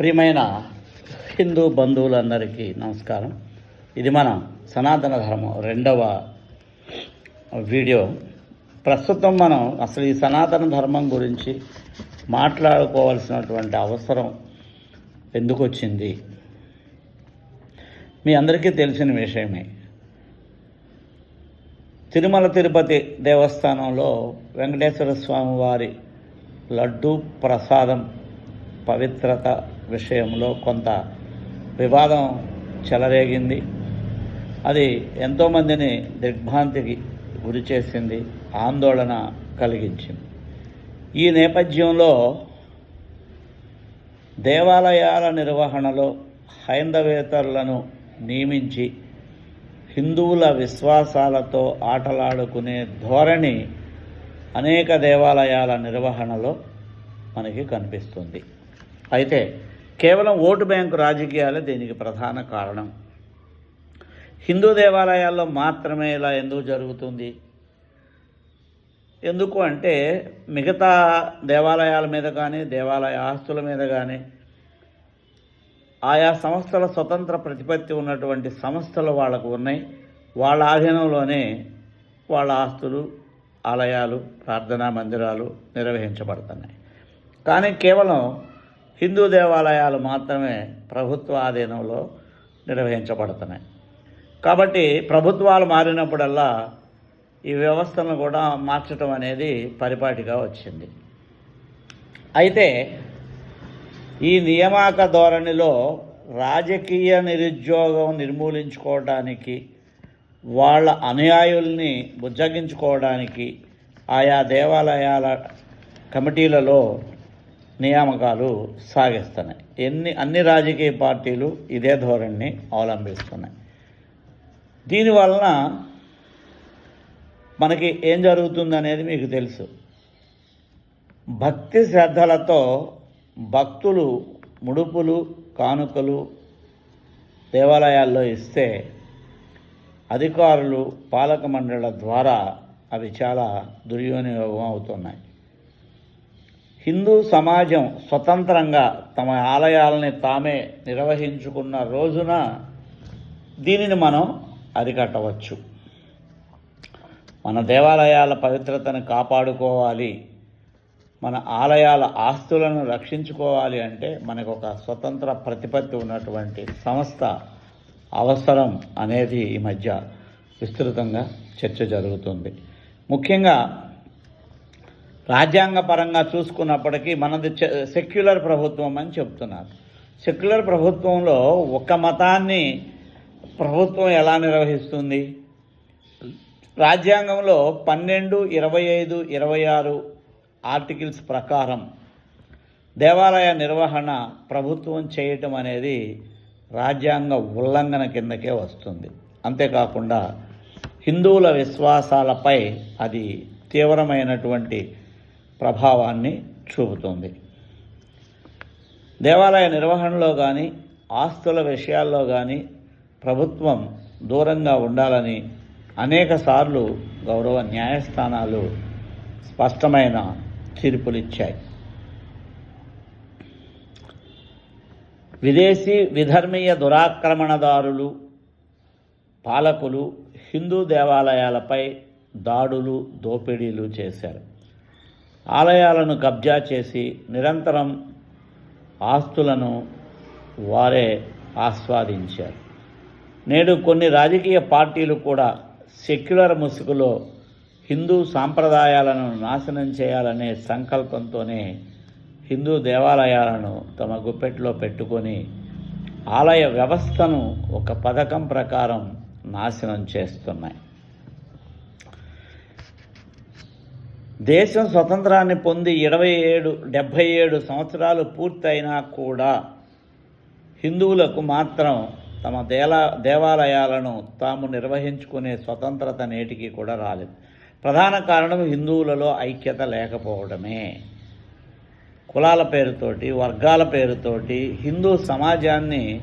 ప్రియమైన హిందూ బంధువులందరికీ నమస్కారం. ఇది మన సనాతన ధర్మం రెండవ వీడియో. ప్రస్తుతం మనం అసలు ఈ సనాతన ధర్మం గురించి మాట్లాడుకోవాల్సినటువంటి అవసరం ఎందుకు వచ్చింది మీ అందరికీ తెలిసిన విషయమే. తిరుమల తిరుపతి దేవస్థానంలో వెంకటేశ్వర స్వామి వారి లడ్డు ప్రసాదం పవిత్రత విషయంలో కొంత వివాదం చెలరేగింది. అది ఎంతోమందిని దిగ్భ్రాంతికి గురి చేసింది ఆందోళన కలిగించింది. ఈ నేపథ్యంలో దేవాలయాల నిర్వహణలో హైందవేతరులను నియమించి హిందువుల విశ్వాసాలతో ఆటలాడుకునే ధోరణి అనేక దేవాలయాల నిర్వహణలో మనకి కనిపిస్తుంది. అయితే కేవలం ఓటు బ్యాంకు రాజకీయాలే దీనికి ప్రధాన కారణం. హిందూ దేవాలయాల్లో మాత్రమే ఇలా ఎందుకు జరుగుతుంది? ఎందుకు అంటే మిగతా దేవాలయాల మీద కానీ దేవాలయ ఆస్తుల మీద కానీ ఆయా సంస్థల స్వతంత్ర ప్రతిపత్తి ఉన్నటువంటి సంస్థలు వాళ్ళకు ఉన్నాయి. వాళ్ళ ఆధీనంలోనే వాళ్ళ ఆస్తులు ఆలయాలు ప్రార్థనా మందిరాలు నిర్వహించబడుతున్నాయి. కానీ కేవలం హిందూ దేవాలయాలు మాత్రమే ప్రభుత్వ ఆధీనంలో నిర్వహించబడుతున్నాయి. కాబట్టి ప్రభుత్వాలు మారినప్పుడల్లా ఈ వ్యవస్థను కూడా మార్చడం అనేది పరిపాటిగా వచ్చింది. అయితే ఈ నియామక ధోరణిలో రాజకీయ నిరుద్యోగం నిర్మూలించుకోవడానికి వాళ్ళ అనుయాయుల్ని బుజ్జగించుకోవడానికి ఆయా దేవాలయాల కమిటీలలో నియామకాలు సాగిస్తున్నాయి. ఎన్ని అన్ని రాజకీయ పార్టీలు ఇదే ధోరణిని అవలంబిస్తున్నాయి. దీనివలన మనకి ఏం జరుగుతుందనేది మీకు తెలుసు. భక్తి శ్రద్ధలతో భక్తులు ముడుపులు కానుకలు దేవాలయాల్లో ఇస్తే అధికారులు పాలక మండళ్ళ ద్వారా అవి చాలా దుర్వినియోగం అవుతున్నాయి. హిందూ సమాజం స్వతంత్రంగా తమ ఆలయాలని తామే నిర్వహించుకున్న రోజున దీనిని మనం అరికట్టవచ్చు. మన దేవాలయాల పవిత్రతను కాపాడుకోవాలి. మన ఆలయాల ఆస్తులను రక్షించుకోవాలి అంటే మనకు ఒక స్వతంత్ర ప్రతిపత్తి ఉన్నటువంటి సంస్థ అవసరం అనేది ఈ మధ్య విస్తృతంగా చర్చ జరుగుతుంది. ముఖ్యంగా రాజ్యాంగపరంగా చూసుకున్నప్పటికీ మనది సెక్యులర్ ప్రభుత్వం అని చెప్తున్నారు. సెక్యులర్ ప్రభుత్వంలో ఒక మతాన్ని ప్రభుత్వం ఎలా నిర్వహిస్తుంది? రాజ్యాంగంలో పన్నెండు ఇరవై ఐదు ఇరవై ఆరు ఆర్టికల్స్ ప్రకారం దేవాలయ నిర్వహణ ప్రభుత్వం చేయటం అనేది రాజ్యాంగ ఉల్లంఘన కిందకే వస్తుంది. అంతేకాకుండా హిందువుల విశ్వాసాలపై అది తీవ్రమైనటువంటి ప్రభావాన్ని చూపుతుంది. దేవాలయ నిర్వహణలో కానీ ఆస్తుల విషయాల్లో కానీ ప్రభుత్వం దూరంగా ఉండాలని అనేక సార్లు గౌరవ న్యాయస్థానాలు స్పష్టమైన తీర్పులిచ్చాయి. విదేశీ విధర్మీయ దురాక్రమణదారులు పాలకులు హిందూ దేవాలయాలపై దాడులు దోపిడీలు చేశారు. ఆలయాలను కబ్జా చేసి నిరంతరం ఆస్తులను వారే ఆస్వాదించారు. నేడు కొన్ని రాజకీయ పార్టీలు కూడా సెక్యులర్ ముసుగులో హిందూ సాంప్రదాయాలను నాశనం చేయాలనే సంకల్పంతోనే హిందూ దేవాలయాలను తమ గుప్పెట్లో పెట్టుకొని ఆలయ వ్యవస్థను ఒక పథకం ప్రకారం నాశనం చేస్తున్నాయి. దేశం స్వతంత్రాన్ని పొంది ఇరవై ఏడు డెబ్భై ఏడు సంవత్సరాలు పూర్తయినా కూడా హిందువులకు మాత్రం తమ దేలా దేవాలయాలను తాము నిర్వహించుకునే స్వతంత్రత నేటికి కూడా రాలేదు. ప్రధాన కారణం హిందువులలో ఐక్యత లేకపోవడమే. కులాల పేరుతోటి వర్గాల పేరుతోటి హిందూ సమాజాన్ని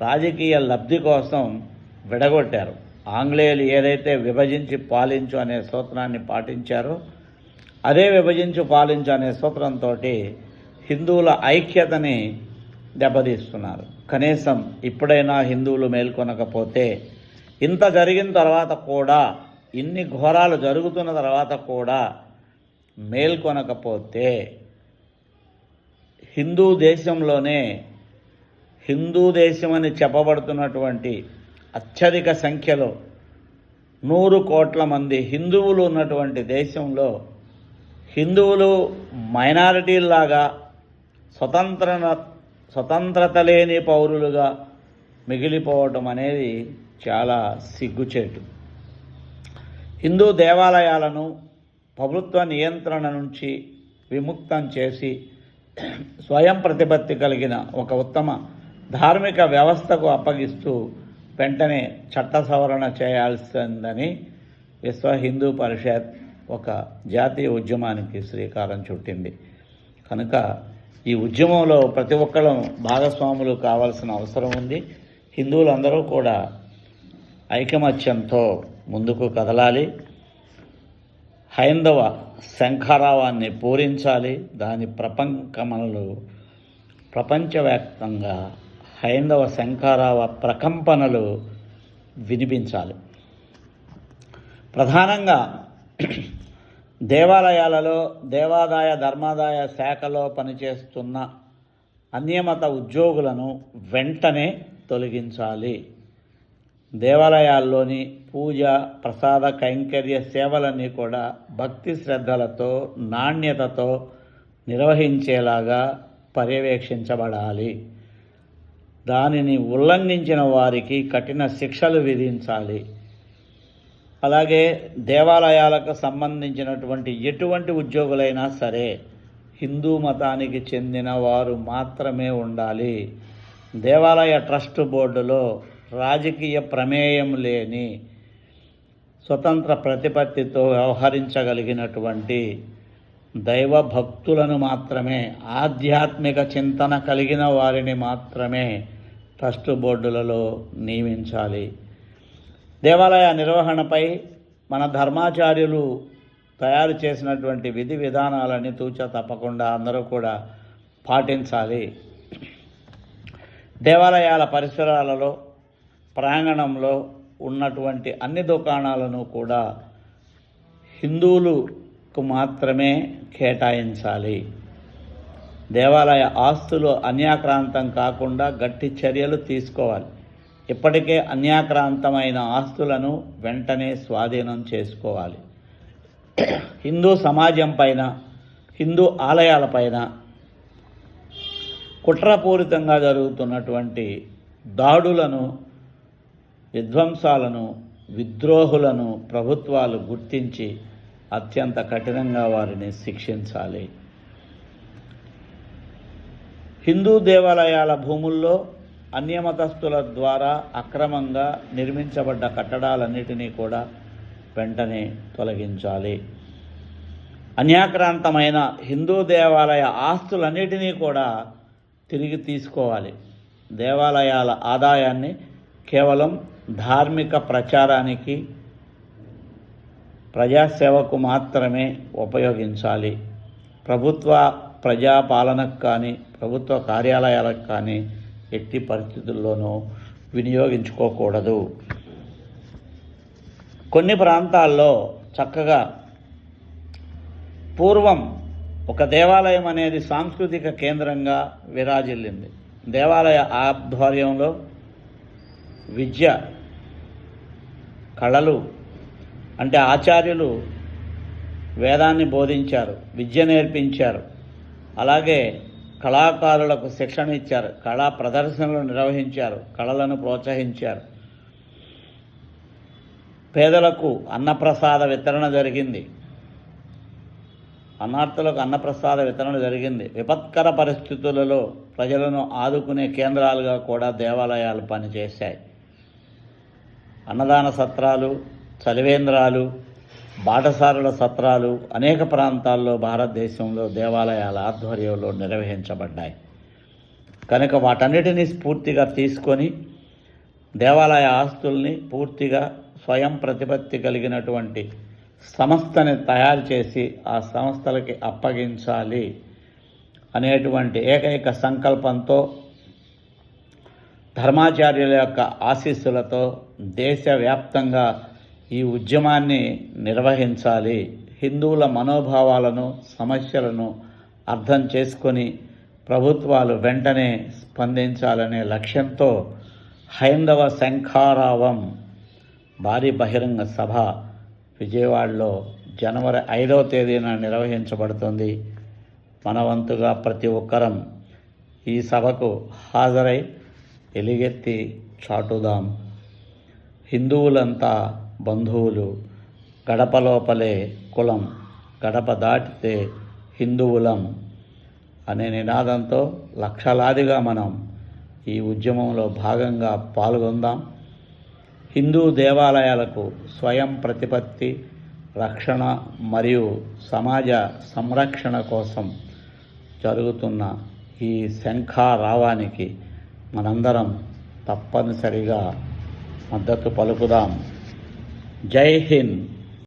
రాజకీయ లబ్ధి కోసం విడగొట్టారు. ఆంగ్లేయులు ఏదైతే విభజించి పాలించు అనే సూత్రాన్ని పాటించారో అదే విభజించు పాలించు అనే సూత్రంతో హిందువుల ఐక్యతని దెబ్బతీస్తున్నారు. కనీసం ఇప్పుడైనా హిందువులు మేల్కొనకపోతే ఇంత జరిగిన తర్వాత కూడా ఇన్ని ఘోరాలు జరుగుతున్న తర్వాత కూడా మేల్కొనకపోతే హిందూ దేశంలోనే హిందూ దేశం అని చెప్పబడుతున్నటువంటి అత్యధిక సంఖ్యలో నూరు కోట్ల మంది హిందువులు ఉన్నటువంటి దేశంలో హిందువులు మైనారిటీలాగా స్వతంత్ర స్వతంత్రత లేని పౌరులుగా మిగిలిపోవటం అనేది చాలా సిగ్గుచేటు. హిందూ దేవాలయాలను ప్రభుత్వ నియంత్రణ నుంచి విముక్తం చేసి స్వయం ప్రతిపత్తి కలిగిన ఒక ఉత్తమ ధార్మిక వ్యవస్థకు అప్పగిస్తూ వెంటనే చట్ట సవరణ చేయాల్సిందని విశ్వ హిందూ పరిషత్ ఒక జాతీయ ఉద్యమానికి శ్రీకారం చుట్టింది. కనుక ఈ ఉద్యమంలో ప్రతి ఒక్కరు భాగస్వాములు కావాల్సిన అవసరం ఉంది. హిందువులందరూ కూడా ఐకమత్యంతో ముందుకు కదలాలి. హైందవ శంఖారావాన్ని పూరించాలి. దాని ప్రపంకమనలు ప్రపంచవ్యాప్తంగా హైందవ శంఖారావ ప్రకంపనలు వినిపించాలి. ప్రధానంగా దేవాలయాలలో దేవాదాయ ధర్మాదాయ శాఖలో పనిచేస్తున్న అన్యమత ఉద్యోగులను వెంటనే తొలగించాలి. దేవాలయాల్లోని పూజ ప్రసాద కైంకర్య సేవలన్నీ కూడా భక్తి శ్రద్ధలతో నాణ్యతతో నిర్వహించేలాగా పర్యవేక్షించబడాలి. దానిని ఉల్లంఘించిన వారికి కఠిన శిక్షలు విధించాలి. అలాగే దేవాలయాలకు సంబంధించినటువంటి ఎటువంటి ఉద్యోగులైనా సరే హిందూ మతానికి చెందిన వారు మాత్రమే ఉండాలి. దేవాలయ ట్రస్ట్ బోర్డులో రాజకీయ ప్రమేయం లేని స్వతంత్ర ప్రతిపత్తితో వ్యవహరించగలిగినటువంటి దైవ భక్తులను మాత్రమే ఆధ్యాత్మిక చింతన కలిగిన వారిని మాత్రమే ట్రస్ట్ బోర్డులలో నియమించాలి. దేవాలయ నిర్వహణపై మన ధర్మాచార్యులు తయారు చేసినటువంటి విధి విధానాలని తూచ తప్పకుండా అందరూ కూడా పాటించాలి. దేవాలయాల పరిసరాలలో ప్రాంగణంలో ఉన్నటువంటి అన్ని దుకాణాలను కూడా హిందువులకు మాత్రమే కేటాయించాలి. దేవాలయ ఆస్తులు అన్యాక్రాంతం కాకుండా గట్టి చర్యలు తీసుకోవాలి. ఇప్పటికే అన్యాక్రాంతమైన ఆస్తులను వెంటనే స్వాధీనం చేసుకోవాలి. హిందూ సమాజం పైన హిందూ ఆలయాలపైన కుట్రపూరితంగా జరుగుతున్నటువంటి దాడులను విధ్వంసాలను విద్రోహులను ప్రభుత్వాలు గుర్తించి అత్యంత కఠినంగా వారిని శిక్షించాలి. హిందూ దేవాలయాల భూముల్లో అన్యమతస్థుల ద్వారా అక్రమంగా నిర్మించబడ్డ కట్టడాలన్నిటినీ కూడా వెంటనే తొలగించాలి. అన్యాక్రాంతమైన హిందూ దేవాలయ ఆస్తులన్నిటినీ కూడా తిరిగి తీసుకోవాలి. దేవాలయాల ఆదాయాన్ని కేవలం ధార్మిక ప్రచారానికి ప్రజాసేవకు మాత్రమే ఉపయోగించాలి. ప్రభుత్వ ప్రజాపాలనకు కానీ ప్రభుత్వ కార్యాలయాలకు కానీ ఎట్టి పరిస్థితుల్లోనూ వినియోగించుకోకూడదు. కొన్ని ప్రాంతాల్లో చక్కగా పూర్వం ఒక దేవాలయం అనేది సాంస్కృతిక కేంద్రంగా విరాజిల్లింది. దేవాలయ ఆధ్వర్యంలో విద్య కళలు అంటే ఆచార్యులు వేదాన్ని బోధించారు విద్య నేర్పించారు. అలాగే కళాకారులకు శిక్షణ ఇచ్చారు. కళా ప్రదర్శనలు నిర్వహించారు. కళలను ప్రోత్సహించారు. పేదలకు అన్నప్రసాద వితరణ జరిగింది. అన్నార్థులకు అన్నప్రసాద వితరణ జరిగింది. విపత్కర పరిస్థితులలో ప్రజలను ఆదుకునే కేంద్రాలుగా కూడా దేవాలయాలు పనిచేశాయి. అన్నదాన సత్రాలు చలివేంద్రాలు బాటసారుల సత్రాలు అనేక ప్రాంతాల్లో భారతదేశంలో దేవాలయాల ఆధ్వర్యంలో నిర్వహించబడ్డాయి. కనుక వాటన్నిటినీ స్ఫూర్తిగా తీసుకొని దేవాలయ ఆస్తుల్ని పూర్తిగా స్వయం ప్రతిపత్తి కలిగినటువంటి సంస్థని తయారు చేసి ఆ సంస్థలకి అప్పగించాలి అనేటువంటి ఏకైక సంకల్పంతో ధర్మాచార్యుల యొక్క ఆశీస్సులతో దేశవ్యాప్తంగా ఈ ఉద్యమాన్ని నిర్వహించాలి. హిందువుల మనోభావాలను సమస్యలను అర్థం చేసుకొని ప్రభుత్వాలు వెంటనే స్పందించాలనే లక్ష్యంతో హైందవ శంఖారావం భారీ బహిరంగ సభ విజయవాడలో జనవరి ఐదవ తేదీన నిర్వహించబడుతుంది. మన వంతుగా ప్రతి ఒక్కరం ఈ సభకు హాజరై ఎలుగెత్తి చాటుదాం. హిందువులంతా బంధువులు గడప లోపలే కులం గడప దాటితే హిందువులం అనే నినాదంతో లక్షలాదిగా మనం ఈ ఉద్యమంలో భాగంగా పాల్గొందాం. హిందూ దేవాలయాలకు స్వయం ప్రతిపత్తి రక్షణ మరియు సమాజ సంరక్షణ కోసం జరుగుతున్న ఈ శంఖారావానికి మనందరం తప్పనిసరిగా మద్దతు పలుకుదాం. జై హింద్